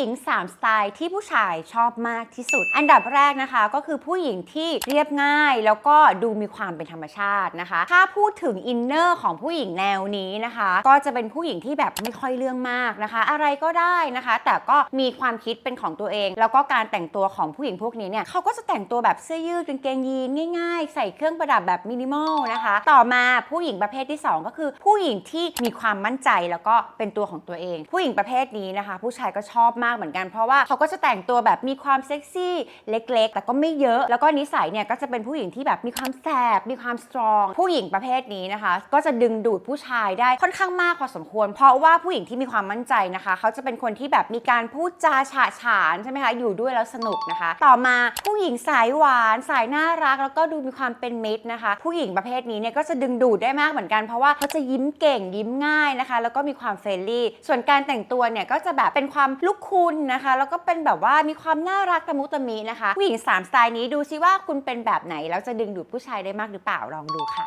ญิง 3 สไตล์ที่ผู้ชายชอบมากที่สุด อันดับแรกนะคะก็คือผู้หญิงที่เรียบง่าย แล้วก็ดูมีความเป็นธรรมชาตินะคะ ถ้าพูดถึงอินเนอร์ของผู้หญิงแนวนี้นะคะ ก็จะเป็นผู้หญิงที่แบบไม่ค่อยเรื่องมากนะคะ อะไรก็ได้นะคะ แต่ก็มีความคิดเป็นของตัวเอง แล้วก็การแต่งตัวของผู้หญิงพวกนี้เนี่ยเขาก็จะแต่งตัวแบบเสื้อยืดกางเกงยีนง่าย ๆ ใส่เครื่องประดับแบบมินิมอลนะคะ ต่อมาผู้หญิงประเภทที่สองก็คือผู้หญิงที่มีความมั่นใจแล้วก็เป็นตัวของตัวเอง ผู้หญิงประเภทนี้นะคะ ผู้ชายก็ชอบมากเหมือนกัน เพราะว่าเขาก็จะแต่งตัวแบบมีความเซ็กซี่เล็กๆ แต่ก็ไม่เยอะ แล้วก็นิสัยเนี่ยก็จะเป็นผู้หญิงที่แบบมีความแสบมีความสตรอง ผู้หญิงประเภทนี้นะคะ ก็จะดึงดูดผู้ชายได้ค่อนข้างมากพอสมควร เพราะว่าผู้หญิงที่มีความมั่นใจนะคะ เขาจะเป็นคนที่แบบมีการพูดจาฉะฉานใช่ไหมคะอยู่ด้วยแล้วสนุกนะคะ ต่อมาผู้หญิงสายหวาน สายน่ารัก แล้วก็ดูมีความเป็นมิตรนะคะ ผู้หญิงประเภทนี้เนี่ยก็จะดึงดูดได้มากเหมือนกันเพราะว่าเขาจะยิ้มเก่งยิ้มง่ายนะคะ แล้วก็มีความเฟรนลี่ ส่วนการแต่งตัวเนี่ยก็จะแบบเป็นความลุกคคุณนะคะ แล้วก็เป็นแบบว่ามีความน่ารักตะมุตะมินะคะผู้หญิงสามสไตล์นี้ดูซิว่าคุณเป็นแบบไหนแล้วจะดึงดูดผู้ชายได้มากหรือเปล่าลองดูค่ะ